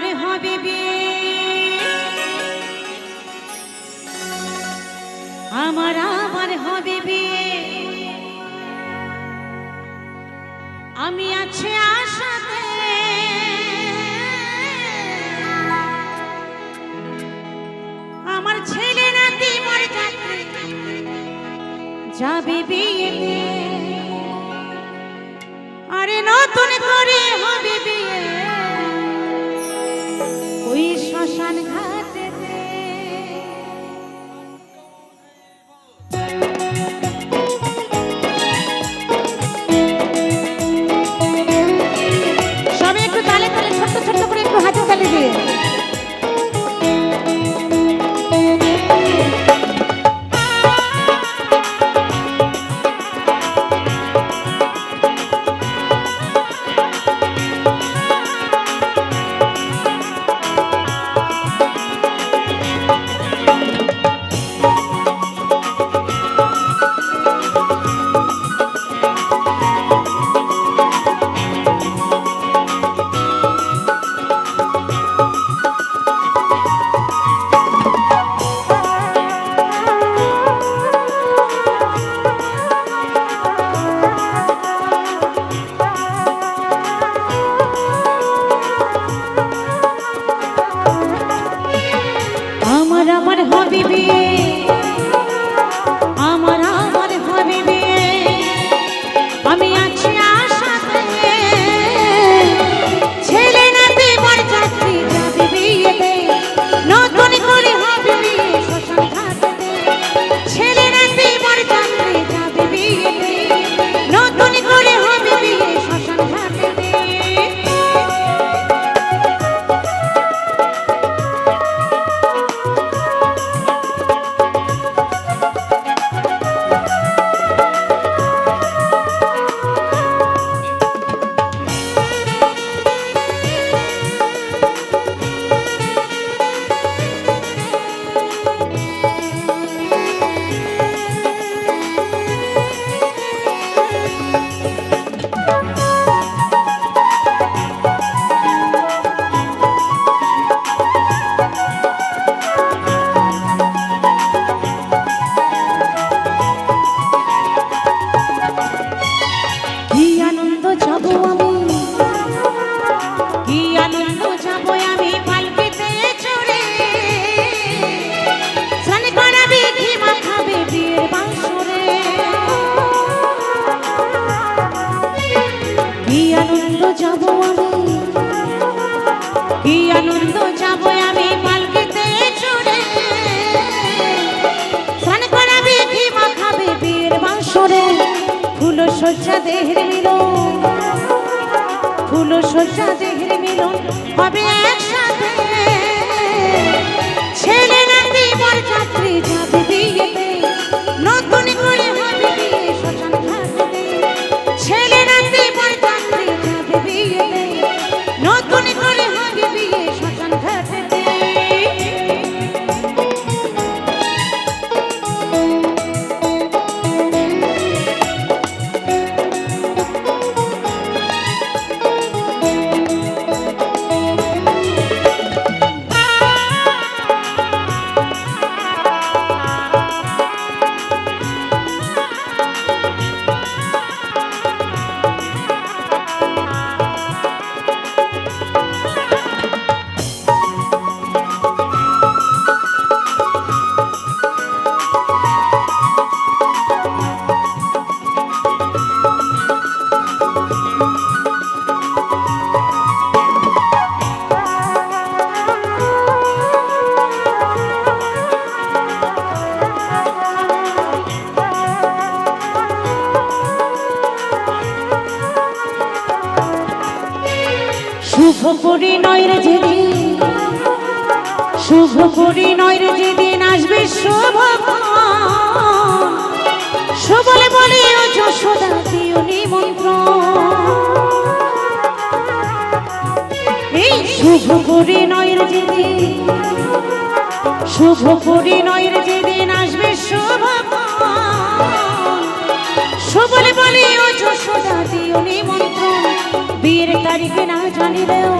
আমার হবে বিয়ে আমার আমার হবে বিয়ে আমি আছে আশাতে। আমার ছেলে নাতি মরে যাবে বিয়েতে। আরে নতুন করে হবে বিয়ে। শ্মশান ঘাটেতে হবে বিয়ে যাব আমি। কি আনন্দ যাব আমি পালকিতে চড়ে। স্নান করাবে কি মাখাবে বীর বাঁশরে ফুল শয্যা দেহের মিলন। ফুল শয্যা দেহের মিলন হবে একসাথে। শুভ পরিণয়ের যেদিন, শুভ পরিণয়ের যেদিন আসবে শুভ সবলে বলে ও যশোদা দিও নিমন্ত্রণ। এই শুভ পরিণয়ের যেদিন, শুভ পরিণয়ের যেদিন আসবে শুভ সবলে বলে ও যশোদা দিও নিমন্ত্রণ। বিয়ের তারিখে না জানিলেও